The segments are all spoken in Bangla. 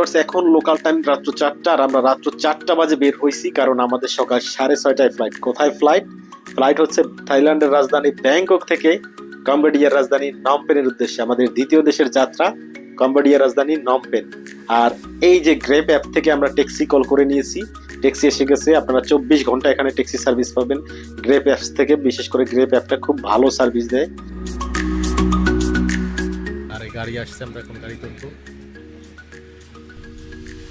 তো বিয়ার্স এখন লোকাল টাইম রাত্র চারটা, আর আমরা রাত্র চারটা বাজে বের হয়েছি কারণ আমাদের সকাল সাড়ে ছয়টায় ফ্লাইট কোথায় ফ্লাইট ফ্লাইট হচ্ছে থাইল্যান্ডের রাজধানী ব্যাংকক থেকে কম্বোডিয়ার রাজধানী নমপেনের উদ্দেশ্যে, আমাদের দ্বিতীয় দেশের যাত্রা কম্বোডিয়ার রাজধানী নমপেন আর এই যে গ্রেপ অ্যাপ থেকে আমরা ট্যাক্সি কল করে নিয়েছি ট্যাক্সি এসে গেছে, আপনারা চব্বিশ ঘণ্টা এখানে ট্যাক্সি সার্ভিস পাবেন। গ্রেপ অ্যাপস থেকে, বিশেষ করে গ্রেপ অ্যাপটা খুব ভালো সার্ভিস দেয়। গাড়ি আসছে, আমরা এখন গাড়ি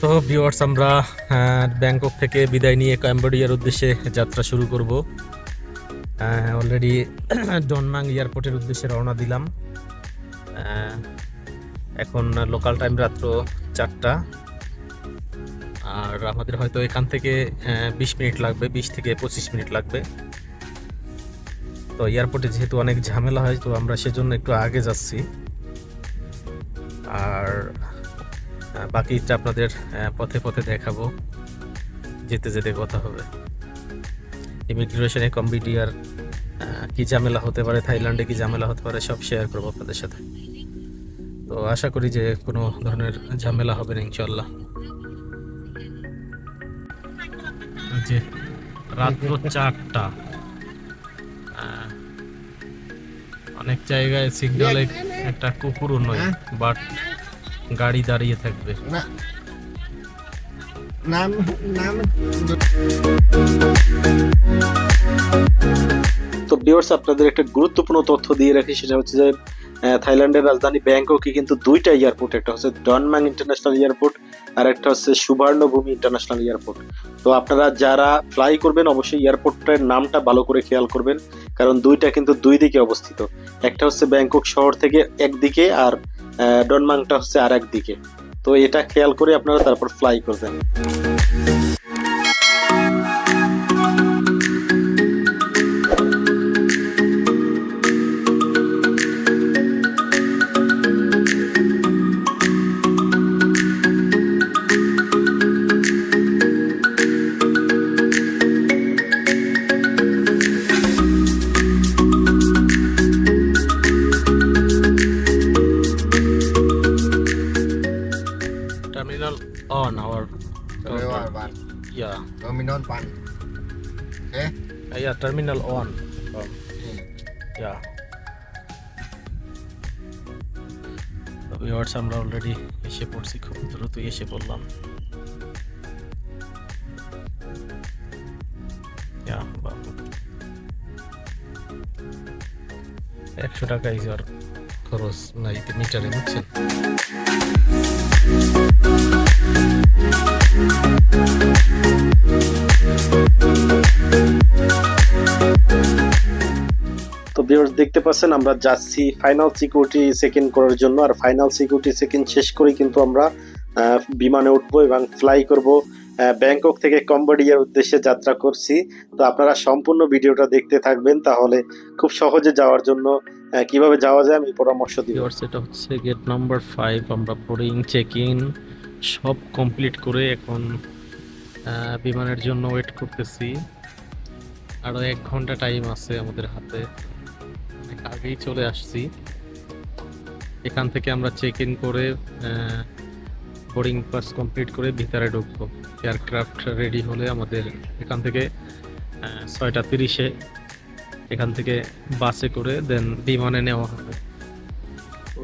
তো ভিউয়ার্স আমরা ব্যাংকক থেকে বিদায় নিয়ে কম্বোডিয়ার উদ্দেশ্যে যাত্রা শুরু করব। অলরেডি ডনমাং এয়ারপোর্টের উদ্দেশ্যে রওনা দিলাম। এখন লোকাল টাইম রাত্র চারটা। আর আমাদের হয়তো এখান থেকে বিশ মিনিট লাগবে, বিশ থেকে পঁচিশ মিনিট লাগবে। তো এয়ারপোর্টে যেহেতু অনেক ঝামেলা হয়, তো আমরা সেজন্য একটু আগে যাচ্ছি। আর বাকিটা আপনাদের পথে পথে দেখাবো। যেতে যেতে কথা হবে। ইমিগ্রেশনে কম্পিটিয়ার কী ঝামেলা হতে পারে থাইল্যান্ডে কী ঝামেলা হতে পারে সব শেয়ার করব আপনাদের সাথে। তো আশা করি যে কোনো ধরনের ঝামেলা হবে না ইনশাল্লাহ যে রাত্র চারটা অনেক জায়গায় সিগন্যালে একটা কুকুরও নয় বাট গাড়ি দাঁড়িয়ে থাকবে। না। নাম নাম। তো বিয়ার্স আপনাদের একটা গুরুত্বপূর্ণ তথ্য দিয়ে রাখি সেটা হচ্ছে যে থাইল্যান্ডের রাজধানী ব্যাংককে কিন্তু দুইটা এয়ারপোর্ট একটা হচ্ছে ডনমাং ইন্টারন্যাশনাল এয়ারপোর্ট আর একটা হচ্ছে সুবর্ণভূমি ইন্টারন্যাশনাল এয়ারপোর্ট। তো আপনারা যারা ফ্লাই করবেন অবশ্যই এয়ারপোর্টের নামটা ভালো করে খেয়াল করবেন কারণ দুইটা কিন্তু দুই দিকে অবস্থিত। একটা হচ্ছে ব্যাংকক শহর থেকে একদিকে আর ডনমাংটা হচ্ছে আর একদিকে তো এটা খেয়াল করে আপনারা তারপর ফ্লাই করবেন। Terminal on Hmm. Yeah viewers আমরা অলরেডি এসে পড়ছি খুব দ্রুতই এসে পড়লাম। একশো টাকা ইজার খরচ নাই মিটারে বুঝছেন তো ভিউয়ার্স দেখতে পাচ্ছেন, আমরা যাচ্ছি ফাইনাল সিকিউরিটি সেকেন্ড করার জন্য। আর ফাইনাল সিকিউরিটি সেকেন্ড শেষ করেই কিন্তু আমরা বিমানে উঠবো এবং ফ্লাই করব। ব্যাংকক থেকে কম্বোডিয়ার উদ্দেশ্যে যাত্রা করছি। তো আপনারা সম্পূর্ণ ভিডিওটা দেখতে থাকবেন, তাহলে খুব সহজে যাওয়ার জন্য কীভাবে যাওয়া যায় আমি পরামর্শ দিই এটা হচ্ছে গেট নাম্বার ফাইভ আমরা বোর্ডিং চেক ইন সব কমপ্লিট করে এখন বিমানের জন্য ওয়েট করতেছি। আরও এক ঘণ্টা টাইম আছে আমাদের হাতে। আগেই চলে আসছি। এখান থেকে আমরা চেক ইন করে বোর্ডিং পাস কমপ্লিট করে ভিতরে ঢুকবো। এয়ারক্রাফট রেডি হলে আমাদের এখান থেকে ছয়টা তিরিশে এখান থেকে বাসে করে দেন বিমানে নেওয়া হবে।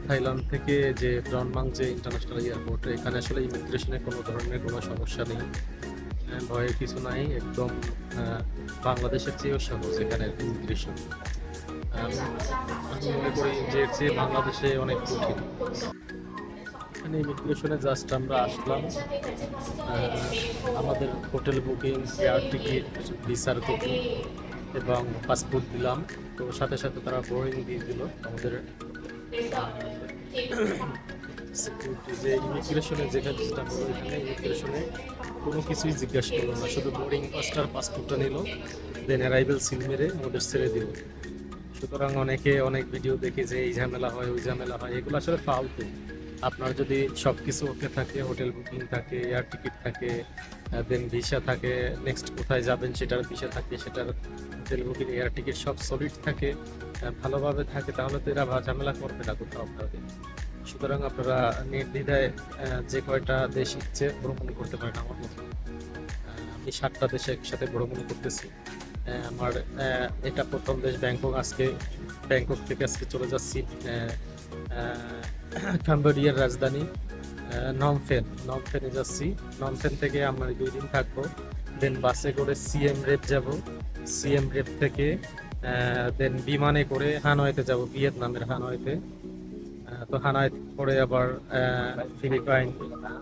থাইল্যান্ড থেকে যে ব্রনমাং যে ইন্টারন্যাশনাল এয়ারপোর্ট এখানে আসলে ইমিগ্রেশনে কোনো ধরনের কোনো সমস্যা নেই। ভয়ের কিছু নাই, একদম বাংলাদেশের চেয়েও সহজ এখানে ইমিগ্রেশন আমি মনে করি যে চেয়ে বাংলাদেশে অনেক কঠিন। এখানে ইমিগ্রেশনে জাস্ট আমরা আসলাম। আমাদের হোটেল বুকিং, এয়ার টিকিট, ভিসার কপি এবং পাসপোর্ট দিলাম। তো সাথে সাথে তারা বোর্ডিং দিয়ে দিল আমাদের যে ইমিগ্রেশনে যে কাজটা হলো এখানে ইমিগ্রেশনে কোনো কিছুই জিজ্ঞাসা করল না। শুধু বোর্ডিং পাসটার পাসপোর্টটা নিল দেন অ্যারাইভেল সিল মেরে মোদের ছেড়ে দিল। সুতরাং অনেকে অনেক ভিডিও দেখে যে এই ঝামেলা হয়, ওই ঝামেলা হয়, এগুলো আসলে ফালতু। আপনার যদি সব কিছু ওকে থাকে হোটেল বুকিং থাকে এয়ার টিকিট থাকে দেন ভিসা থাকে নেক্সট কোথায় যাবেন সেটার ভিসা থাকে, সেটার হোটেল বুকিং এয়ার টিকিট সব সলিড থাকে ভালোভাবে থাকে, তাহলে তো এরা ঝামেলা করবে না কোথাও আপনাদের। সুতরাং আপনারা নির্দ্বিধায় যে কয়টা দেশ ইচ্ছে ভ্রমণ করতে পারেন আমার মতো। আমি সাতটা দেশে একসাথে ভ্রমণ করতেছি। আমার এটা প্রথম দেশ ব্যাংকক। আজকে ব্যাংকক থেকে আজকে চলে যাচ্ছি কাম্বোডিয়ার রাজধানী নমফেন। নমফেনে যাচ্ছি। নমফেন থেকে আমরা দুই দিন থাকব। দেন বাসে করে সিএম রেপ যাব। সিএম রেপ থেকে দেন বিমানে করে হানয়েতে যাব, ভিয়েতনামের হানয়েতে। তো হানয় করে আবার Philippine,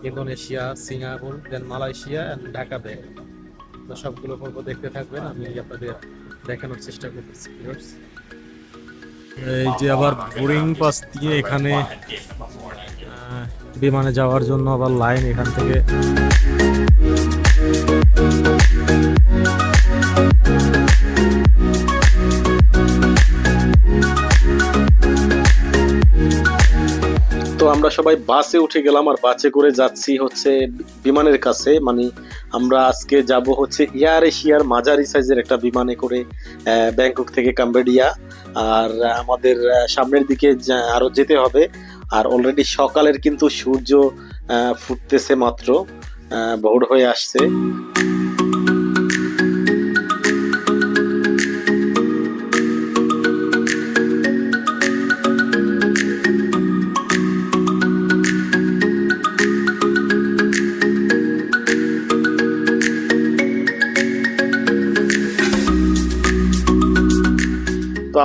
Indonesia, Singapore then Malaysia and Dhaka বে তো সবগুলো পর্ব দেখতে থাকবেন, আমি আপনাদের দেখানোর চেষ্টা করতেছি এই যে আবার বোরিং পাস দিয়ে এখানে বিমানে যাওয়ার জন্য আবার লাইন এখান থেকে। আমরা সবাই বাসে উঠে গেলাম আর বাসে করে যাচ্ছি হচ্ছে বিমানের কাছে। মানে আমরা আজকে যাব হচ্ছে এয়ার এশিয়ার মাঝারি সাইজের একটা বিমানে করে ব্যাংকক থেকে কাম্বোডিয়া আর আমাদের সামনের দিকে যা- আরও যেতে হবে। আর অলরেডি সকালের কিন্তু সূর্য ফুটতেছে মাত্র ভোর হয়ে আসছে।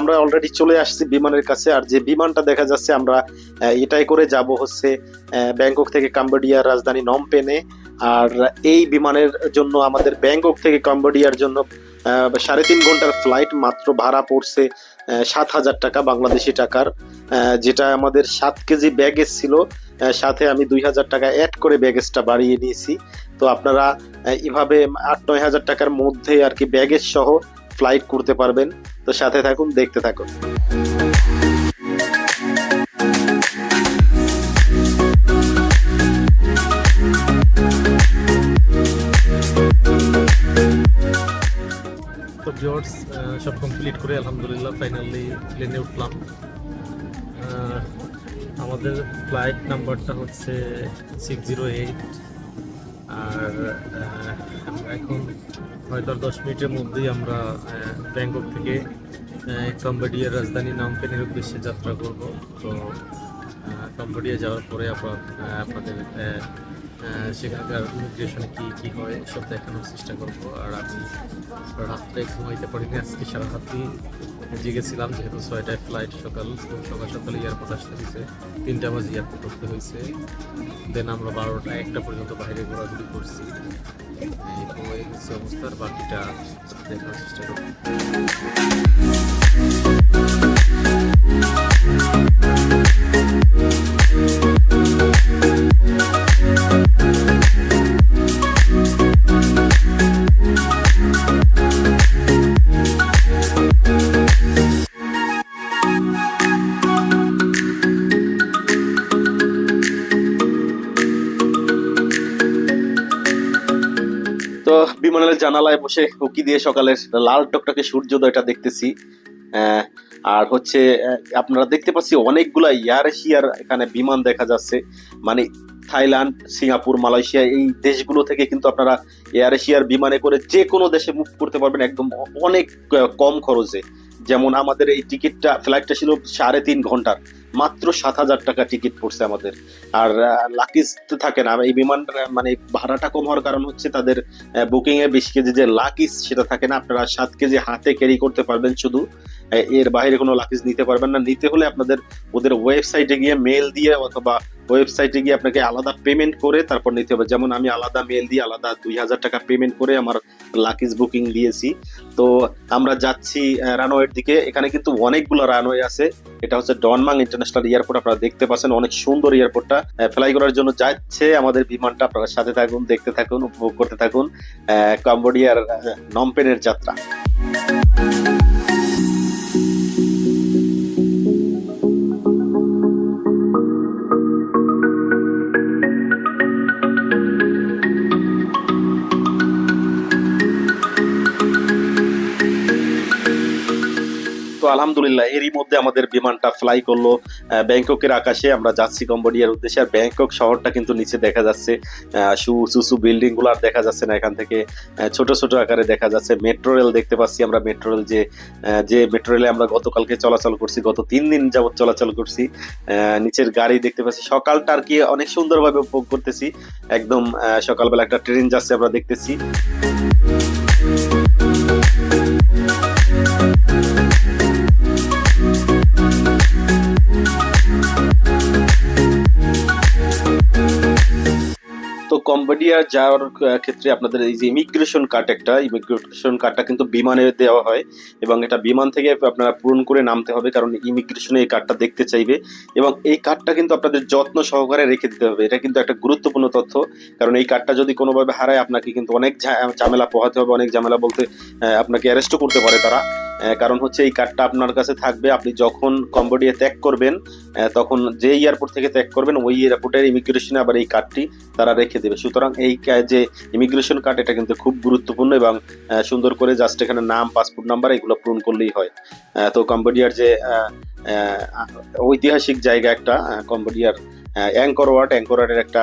আমরা অলরেডি চলে আসছি বিমানের কাছে, আর যে বিমানটা দেখা যাচ্ছে আমরা এটাই করে যাব হচ্ছে ব্যাংকক থেকে কাম্বোডিয়ার রাজধানী নমপেনে আর এই বিমানের জন্য আমাদের ব্যাংকক থেকে কাম্বোডিয়ার জন্য সাড়ে তিন ঘণ্টার ফ্লাইট মাত্র ভাড়া পড়ছে সাত হাজার টাকা বাংলাদেশি টাকার যেটা আমাদের সাত কেজি ব্যাগেজ ছিল সাথে আমি দুই হাজার টাকা অ্যাড করে ব্যাগেজটা বাড়িয়ে নিয়েছি। তো আপনারা এভাবে আট নয় হাজার টাকার মধ্যে আর কি ব্যাগেজ সহ ফ্লাইট করতে পারবেন। তো সাথে থাকুন, দেখতে থাকুন। তো সব কমপ্লিট করে আলহামদুলিল্লাহ ফাইনালি প্লেনে উঠলাম। আমাদের ফ্লাইট নাম্বারটা হচ্ছে সিক্স জিরো এইট আর আমরা এখন হয়তো দশ মিনিটের মধ্যেই আমরা ব্যাংকক থেকে কম্বোডিয়ার রাজধানী নামপেনের উদ্দেশ্যে যাত্রা করব। তো কম্বোডিয়া যাওয়ার পরে আপনার আপনাদের সেখানকার ইমিগ্রেশনে কি কি হয় সব দেখানোর চেষ্টা করব। আর আমি রাত্রে ঘুমাইতে পারিনি, আজকে সারা রাত্রি জেগেছিলাম, যেহেতু ছয়টায় ফ্লাইট সকাল সকাল সকাল এয়ারপোর্ট আসতে হয়েছে। তিনটা বাজে এয়ারপোর্ট উঠতে হয়েছে। দেন আমরা বারোটা, একটা পর্যন্ত বাইরে ঘোরাঘুরি করছি। অবস্থার বাকিটা দেখার চেষ্টা করব। বসে উকি দিয়ে সকালের লাল টকটকে সূর্যোদয়টা দেখতেছি। আর হচ্ছে আপনারা দেখতে পাচ্ছি অনেকগুলা এয়ার এশিয়ার এখানে বিমান দেখা যাচ্ছে। মানে থাইল্যান্ড, সিঙ্গাপুর, মালয়েশিয়া, এই দেশগুলো থেকে কিন্তু আপনারা এয়ার এশিয়ার বিমানে করে যে কোনো দেশে মুভ করতে পারবেন একদম অনেক কম খরচে। যেমন আমাদের এই টিকিটটা ফ্লাইটটা ছিল সাড়ে তিন ঘণ্টার। মাত্র সাত হাজার টাকা টিকিট পড়ছে আমাদের। আর লাকিজ তো থাকে না। এই বিমান মানে ভাড়াটা কম হওয়ার কারণ হচ্ছে তাদের বুকিং এ বিশ কেজি যে লাকিজ সেটা থাকে না। আপনারা সাত কেজি হাতে ক্যারি করতে পারবেন শুধু। এর বাইরে কোনো লাকিজ নিতে পারবেন না। নিতে হলে আপনাদের ওদের ওয়েবসাইটে গিয়ে মেল দিয়ে অথবা ওয়েবসাইটে গিয়ে আপনাকে আলাদা পেমেন্ট করে তারপর নিতে হবে। যেমন আমি আলাদা মেল দিয়ে আলাদা দুই হাজার টাকা পেমেন্ট করে আমার লাকিজ বুকিং দিয়েছি। তো আমরা যাচ্ছি রানওয়ের দিকে। এখানে কিন্তু অনেকগুলো রানওয়ে আছে। এটা হচ্ছে ডনমাং ইন্টারন্যাশনাল এয়ারপোর্ট আপনারা দেখতে পাচ্ছেন, অনেক সুন্দর এয়ারপোর্টটা ফ্লাই করার জন্য যাচ্ছে আমাদের বিমানটা, আপনারা সাথে থাকুন, দেখতে থাকুন, উপভোগ করতে থাকুন। কম্বোডিয়ার নমপেনের যাত্রা। আলহামদুলিল্লাহ, এরই মধ্যে আমাদের বিমানটা ফ্লাই করল ব্যাংককের আকাশে। আমরা যাচ্ছি কম্বোডিয়ার উদ্দেশ্যে। আর ব্যাংকক শহরটা কিন্তু নিচে দেখা যাচ্ছে। সু সুসু বিল্ডিংগুলো আর দেখা যাচ্ছে না এখান থেকে। ছোট ছোট আকারে দেখা যাচ্ছে। মেট্রো রেল দেখতে পাচ্ছি আমরা। মেট্রো রেল যে যে মেট্রো রেলে আমরা গতকালকে চলাচল করছি, গত তিন দিন যাবৎ চলাচল করছি। নিচের গাড়ি দেখতে পাচ্ছি। সকালটা আর কি অনেক সুন্দরভাবে উপভোগ করতেছি। একদম সকালবেলা একটা ট্রেন যাচ্ছে আমরা দেখতেছি। কম্বোডিয়া যাওয়ার ক্ষেত্রে আপনাদের এই যে ইমিগ্রেশন কার্ড একটা ইমিগ্রেশন কার্ডটা কিন্তু বিমানে দেওয়া হয় এবং এটা বিমান থেকে আপনারা পূরণ করে নামতে হবে কারণ ইমিগ্রেশনে এই কার্ডটা দেখতে চাইবে এবং এই কার্ডটা কিন্তু আপনাদের যত্ন সহকারে রেখে দিতে হবে। এটা কিন্তু একটা গুরুত্বপূর্ণ তথ্য কারণ এই কার্ডটা যদি কোনোভাবে হারায়, আপনাকে কিন্তু অনেক ঝামেলা পোহাতে হবে, অনেক ঝামেলা বলতে আপনাকে অ্যারেস্টও করতে পারে তারা। কারণ হচ্ছে এই কার্ডটা আপনার কাছে থাকবে। আপনি যখন কম্বোডিয়া ত্যাগ করবেন তখন যে এয়ারপোর্ট থেকে ত্যাগ করবেন ওই এয়ারপোর্টের ইমিগ্রেশনে আবার এই কার্ডটি তারা রেখে দেবে। সুতরাং এই যে ইমিগ্রেশন কার্ড এটা কিন্তু খুব গুরুত্বপূর্ণ এবং সুন্দর করে জাস্ট এখানে নাম পাসপোর্ট নাম্বার এগুলো পূরণ করলেই হয়। তো কম্বোডিয়ার যে ঐতিহাসিক জায়গা একটা কম্বোডিয়ার অ্যাঙ্কর ওয়ার্ড অ্যাঙ্কর একটা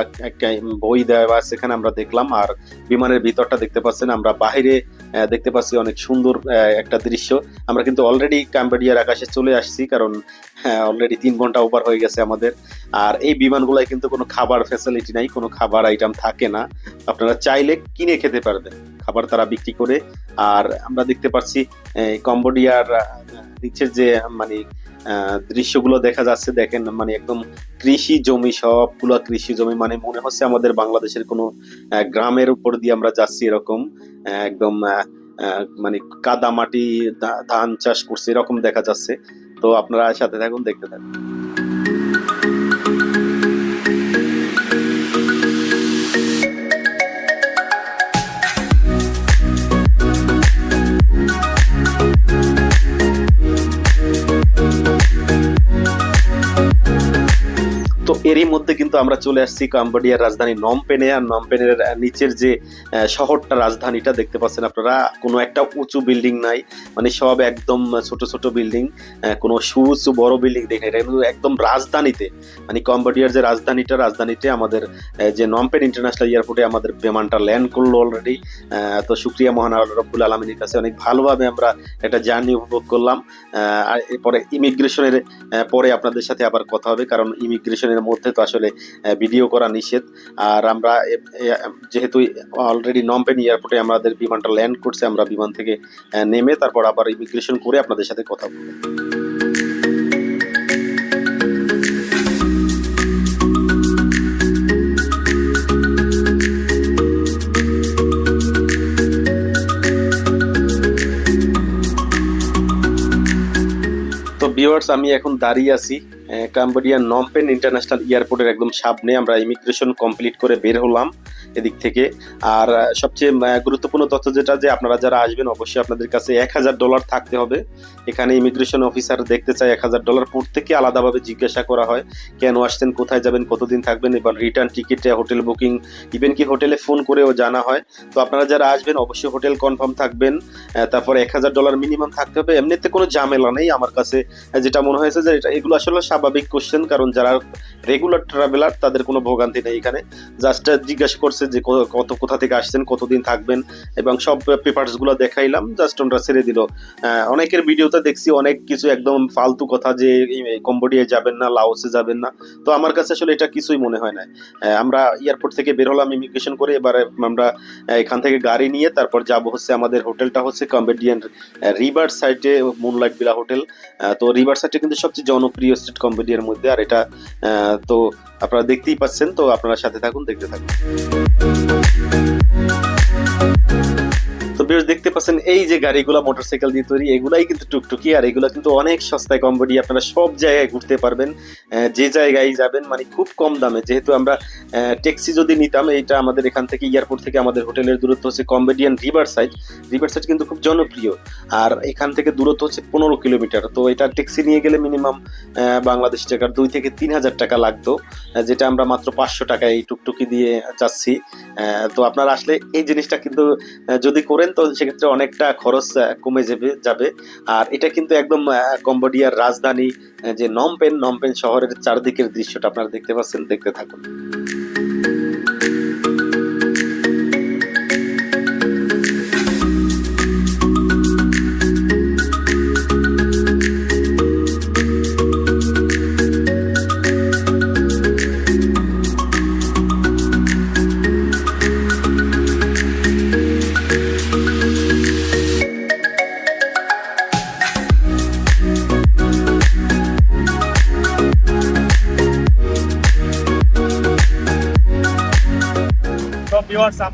বই দেওয়া সেখানে আমরা দেখলাম। আর বিমানের ভিতরটা দেখতে পাচ্ছেন আমরা আহ, দেখতে পাচ্ছি অনেক সুন্দর একটা দৃশ্য। আমরা কিন্তু অলরেডি কাম্বোডিয়ার আকাশে চলে আসছি, কারণ হ্যাঁ অলরেডি তিন ঘণ্টা ওভার হয়ে গেছে আমাদের। আর এই বিমানগুলোয় কিন্তু কোনো খাবার ফ্যাসিলিটি নাই, কোনো খাবার আইটেম থাকে না। আপনারা চাইলে কিনে খেতে পারবেন। খাবার তারা বিক্রি করে। আর আমরা দেখতে পাচ্ছি কম্বোডিয়ার নিচের যে মানে দৃশ্যগুলো দেখা যাচ্ছে। দেখেন মানে একদম কৃষি জমি সবগুলো কৃষি জমি মানে মনে হচ্ছে আমাদের বাংলাদেশের কোনো গ্রামের উপর দিয়ে আমরা যাচ্ছি এরকম। একদম মানে কাদা মাটি ধান চাষ করছে, এরকম দেখা যাচ্ছে। তো আপনারা সাথে থাকুন, দেখতে থাকুন। কিন্তু আমরা চলে আসছি কম্বোডিয়ার রাজধানী নমপেনে আর নমপেনের নিচের যে শহরটা রাজধানীটা দেখতে পাচ্ছেন আপনারা, কোনো একটা উঁচু বিল্ডিং নাই। মানে সব একদম ছোট ছোট বিল্ডিং কোনো সুউঁচু বড় বিল্ডিং দেখেন এটা কিন্তু একদম রাজধানীতে। মানে কম্বোডিয়ার যে রাজধানীটা, রাজধানীতে আমাদের যে নমপেন ইন্টারন্যাশনাল এয়ারপোর্টে আমাদের বিমানটা ল্যান্ড করল অলরেডি তো শুক্রিয়া মহান রব্বুল আলমিনের কাছে অনেক ভালোভাবে আমরা একটা জার্নি উপভোগ করলাম। আর এরপরে ইমিগ্রেশনের পরে আপনাদের সাথে আবার কথা হবে। কারণ ইমিগ্রেশনের মধ্যে তো আসলে ভিডিও করা নিষেধ। আর আমরা যেহেতু অলরেডি নমপেন এয়ারপোর্টে আমাদের বিমানটা ল্যান্ড করছে, আমরা বিমান থেকে নেমে তারপর আবার ইমিগ্রেশন করে আপনাদের সাথে কথা বলব। ভিউয়ার্স আমি এখন দাঁড়িয়ে আছি। কাম্বোডিয়ার নমপেন ইন্টারন্যাশনাল এয়ারপোর্টের একদম সামনে আমরা ইমিগ্রেশন কমপ্লিট করে বের হলাম এদিক থেকে। আর সবচেয়ে গুরুত্বপূর্ণ তথ্য যেটা যে আপনারা যারা আসবেন, অবশ্যই আপনাদের কাছে এক হাজার ডলার থাকতে হবে। এখানে ইমিগ্রেশন অফিসার দেখতে চায় এক হাজার ডলার প্রত্যেকে আলাদাভাবে জিজ্ঞাসা করা হয়, কেন আসছেন, কোথায় যাবেন, কতদিন থাকবেন এবার রিটার্ন টিকিটে হোটেল বুকিং ইভেন কি হোটেলে ফোন করেও জানা হয়। তো আপনারা যারা আসবেন, অবশ্যই হোটেল কনফার্ম থাকবেন। তারপর এক হাজার ডলার মিনিমাম থাকতে হবে। এমনিতে কোনো ঝামেলা নেই আমার কাছে। যেটা মনে হয়েছে যে এগুলো আসলে স্বাভাবিক কোশ্চেন কারণ যারা রেগুলার ট্রাভেলার তাদের কোনো ভোগান্তি নেই এখানে। জাস্ট জিজ্ঞাসা করছে যে কত, কোথা থেকে আসছেন, কতদিন থাকবেন, এবং সব পেপারসগুলো দেখাইলাম জাস্ট ওনারা ছেড়ে দিল। অনেকের ভিডিওতে দেখছি অনেক কিছু একদম ফালতু কথা যে কম্বোডিয়ায় যাবেন না লাওসে যাবেন না। তো আমার কাছে আসলে এটা কিছুই মনে হয় না। আমরা এয়ারপোর্ট থেকে বের হলাম ইমিগ্রেশন করে, এবারে আমরা এখান থেকে গাড়ি নিয়ে তারপর যাব হচ্ছে আমাদের হোটেলটা হচ্ছে কম্বোডিয়ান রিভার সাইডে মুনলাইট বিলা হোটেল তো রিভার সাইডে কিন্তু সবচেয়ে জনপ্রিয় স্টেট কম্বোডিয়ার মধ্যে আর এটা তো আপনারা দেখতেই পাচ্ছেন তো আপনারা সাথে থাকুন দেখতে থাকুন। দেখতে পাচ্ছেন এই যে গাড়িগুলো, মোটরসাইকেল দিয়ে তৈরি, এগুলাই কিন্তু টুকটুকি, আর এগুলো কিন্তু অনেক সস্তায় কম্বোডিয়া আপনারা সব জায়গায় ঘুরতে পারবেন যে জায়গায় যাবেন মানে খুব কম দামে। যেহেতু আমরা ট্যাক্সি যদি নিতাম, এইটা আমাদের এখান থেকে এয়ারপোর্ট থেকে আমাদের হোটেলের দূরত্ব হচ্ছে Cambodian river side. River side কিন্তু খুব জনপ্রিয়। আর এখান থেকে দূরত্ব হচ্ছে পনেরো কিলোমিটার। তো এটা ট্যাক্সি নিয়ে গেলে মিনিমাম বাংলাদেশ টাকার দুই থেকে তিন হাজার টাকা লাগতো যেটা আমরা মাত্র পাঁচশো টাকায় এই টুকটুকি দিয়ে যাচ্ছি। তো আপনারা আসলে এই জিনিসটা কিন্তু যদি করেন তো সেক্ষেত্রে অনেকটা খরচ কমে যাবে যাবে। আর এটা কিন্তু একদম কম্বোডিয়ার রাজধানী যে নমপেন নমপেন শহরের চারদিকের দৃশ্যটা আপনারা দেখতে পাচ্ছেন, দেখতে থাকুন।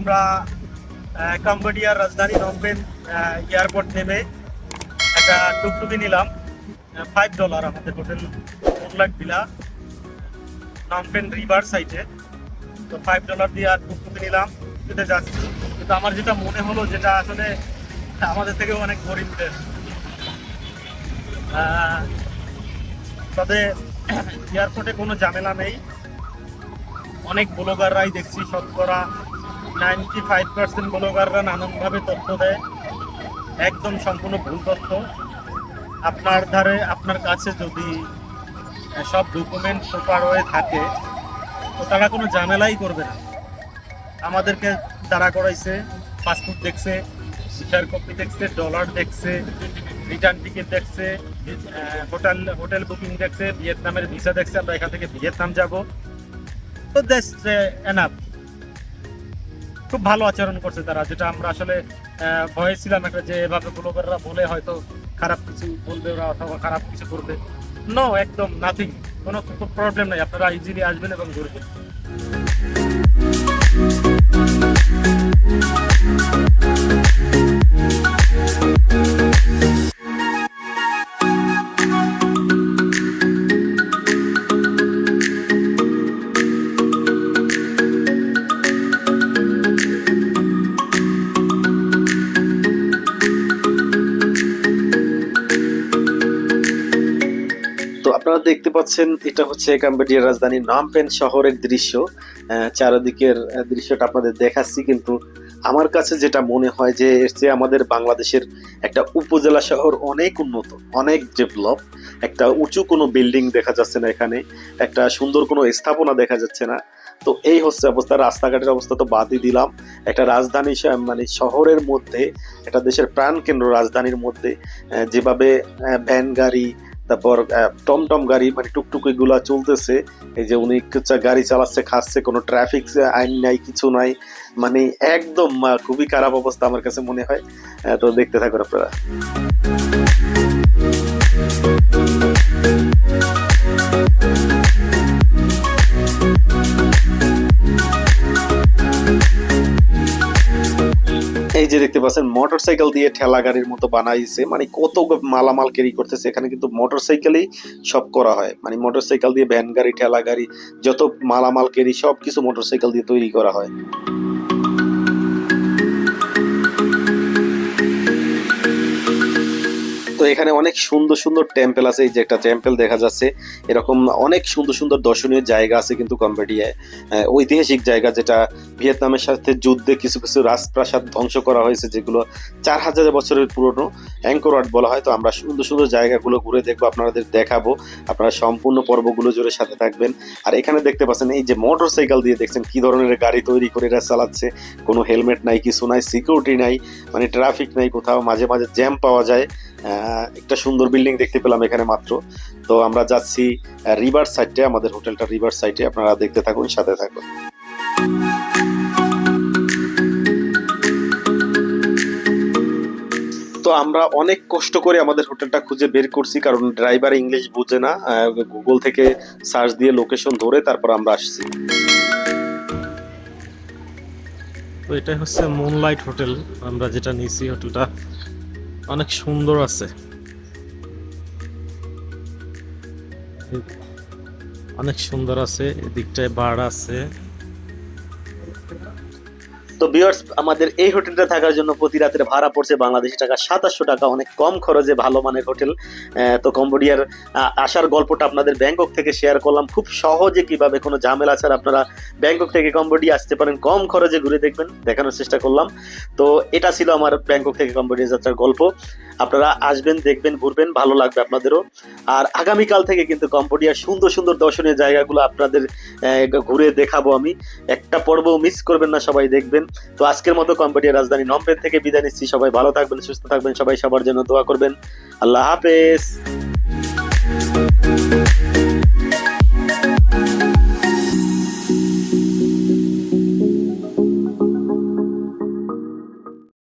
আমরা কম্বোডিয়ার রাজধানী নমপেন এয়ারপোর্ট নেমে একটা টুকটুকি নিলাম। ফাইভ ডলার আমাদের হোটেল লাখ ভিলা নমপেন রিভার সাইডে তো ফাইভ ডলার দিয়ে আর টুকটুকি নিলাম যেতে যাচ্ছি। কিন্তু আমার যেটা মনে হলো, যেটা আসলে আমাদের থেকে অনেক গরিবদের। তবে এয়ারপোর্টে কোনো ঝামেলা নেই। অনেক ব্লগাররাই দেখছি, শতকরা নাইনটি ফাইভ পার্সেন্ট ব্লগাররা নানানভাবে তথ্য দেয়। একদম সম্পূর্ণ ভুল তথ্য। আপনার ধারে, আপনার কাছে যদি সব ডকুমেন্ট প্রপার হয়ে থাকে, তো তারা কোনো ঝামেলাই করবে না। আমাদেরকে দাঁড়া করাইছে পাসপোর্ট দেখছে ভিসার কপি দেখছে ডলার দেখছে রিটার্ন টিকিট দেখছে হোটেল হোটেল বুকিং দেখছে, ভিয়েতনামের ভিসা দেখছে, আমরা এখান থেকে ভিয়েতনাম যাব। তো দ্যাটস এনাফ খুব ভালো আচরণ করছে তারা, যেটা আমরা আসলে ভয়ে ছিলাম একটা, যে এভাবে ব্লগাররা বলে হয়তো খারাপ কিছু বলবে ওরা অথবা খারাপ কিছু করবে। নো একদম নাথিং কোনো প্রবলেম নাই, আপনারা ইজিলি আসবেন এবং ঘুরবেন। আপনারা দেখতে পাচ্ছেন, এটা হচ্ছে কম্বোডিয়ার রাজধানী নমপেন শহরের দৃশ্য। চারদিকের দৃশ্যটা আপনাদের দেখাচ্ছি, কিন্তু আমার কাছে যেটা মনে হয় যে এর চেয়ে আমাদের বাংলাদেশের একটা উপজেলা শহর অনেক উন্নত, অনেক ডেভেলপ। একটা উঁচু কোনো বিল্ডিং দেখা যাচ্ছে না এখানে, একটা সুন্দর কোনো স্থাপনা দেখা যাচ্ছে না। তো এই হচ্ছে অবস্থা, রাস্তাঘাটের অবস্থা তো বাদই দিলাম। একটা রাজধানী মানে শহরের মধ্যে, একটা দেশের প্রাণকেন্দ্র রাজধানীর মধ্যে যেভাবে ভ্যান গাড়ি তারপর টমটম গাড়ি মানে টুকটুক এগুলো চলতেছে। এই যে উনি গাড়ি চালাচ্ছে, খাচ্ছে, কোনো ট্রাফিক আইন নাই, কিছু নাই। মানে একদম খুবই খারাপ অবস্থা আমার কাছে মনে হয়। তো দেখতে থাকুন আপনারা। দেখতে পাচ্ছেন মোটরসাইকেল দিয়ে ঠেলা গাড়ির মতো বানাইছে। মানে কত মালামাল ক্যারি করতেছে। এখানে কিন্তু মোটর মোটরসাইকেলেই সব করা হয়। মানে মোটরসাইকেল দিয়ে ভ্যান গাড়ি, ঠেলা গাড়ি, যত মালামাল ক্যারি সব কিছু মোটরসাইকেল দিয়ে তৈরি করা হয়। তো এখানে অনেক সুন্দর সুন্দর টেম্পেল আছে, এই যে একটা টেম্পেল দেখা যাচ্ছে। এরকম অনেক সুন্দর সুন্দর দর্শনীয় জায়গা আছে কিন্তু কম্বোডিয়ায়। ঐতিহাসিক জায়গা যেটা ভিয়েতনামের সাথে যুদ্ধে কিছু কিছু রাজপ্রাসাদ ধ্বংস করা হয়েছে, যেগুলো চার হাজার বছরের পুরনো অ্যাঙ্করওয়ার্ড বলা হয়। তো আমরা সুন্দর সুন্দর জায়গাগুলো ঘুরে দেখব আপনাদের দেখাবো। আপনারা সম্পূর্ণ পর্বগুলো জুড়ে সাথে থাকবেন। আর এখানে দেখতে পাচ্ছেন, এই যে মোটর সাইকেল দিয়ে দেখছেন, কি ধরনের গাড়ি তৈরি করে এরা চালাচ্ছে। কোনো হেলমেট নাই, কিছু নাই সিকিউরিটি নাই মানে ট্রাফিক নাই, কোথাও মাঝে মাঝে জ্যাম পাওয়া যায়। একটা সুন্দর বিল্ডিং দেখতে পেলাম এখানে মাত্র। তো আমরা যাচ্ছি রিভার সাইডে, আমাদের হোটেলটা রিভার সাইডে, আপনারা দেখতে থাকুন, সাথে থাকুন। তো আমরা অনেক কষ্ট করে আমাদের হোটেলটা খুঁজে বের করছি, কারণ ড্রাইভার ইংলিশ বুঝে না গুগল থেকে সার্চ দিয়ে লোকেশন ধরে তারপর আমরা আসছি। তো এটা হচ্ছে মুনলাইট হোটেল আমরা যেটা নিয়েছি হোটেলটা। অনেক সুন্দর আছে। অনেক সুন্দর আছে এদিকটায় বাড় আছে। তো বিয়ার্স আমাদের এই হোটেলটা থাকার জন্য প্রতি রাতের ভাড়া পড়ছে বাংলাদেশি টাকা, সাতাশশো টাকা, অনেক কম খরচে ভালো মানের হোটেল। তো কম্বোডিয়ার আসার গল্পটা আপনাদের ব্যাংকক থেকে শেয়ার করলাম। খুব সহজে কীভাবে কোনো ঝামেলা ছাড়া আপনারা ব্যাংকক থেকে কম্বোডিয়া আসতে পারেন। কম খরচে ঘুরে দেখবেন, দেখানোর চেষ্টা করলাম। তো এটা ছিল আমার ব্যাংকক থেকে কম্বোডিয়া যাত্রার গল্প। আপনারা আসবেন, দেখবেন, ঘুরবেন, ভালো লাগবে আপনাদেরও। আর আগামীকাল থেকে কিন্তু কম্বোডিয়ার সুন্দর সুন্দর দর্শনীয় জায়গাগুলো আপনাদের ঘুরে দেখাবো আমি। একটা পর্ব মিস করবেন না সবাই, দেখবেন। থাকবেন। তো আজকের মতো কম্পিউটার রাজধানী নম্বর থেকে বিদায় নিচ্ছি। সবাই ভালো থাকবেন, সুস্থ থাকবেন, সবাই সবার জন্য দোয়া করবেন। আল্লাহ হাফেজ।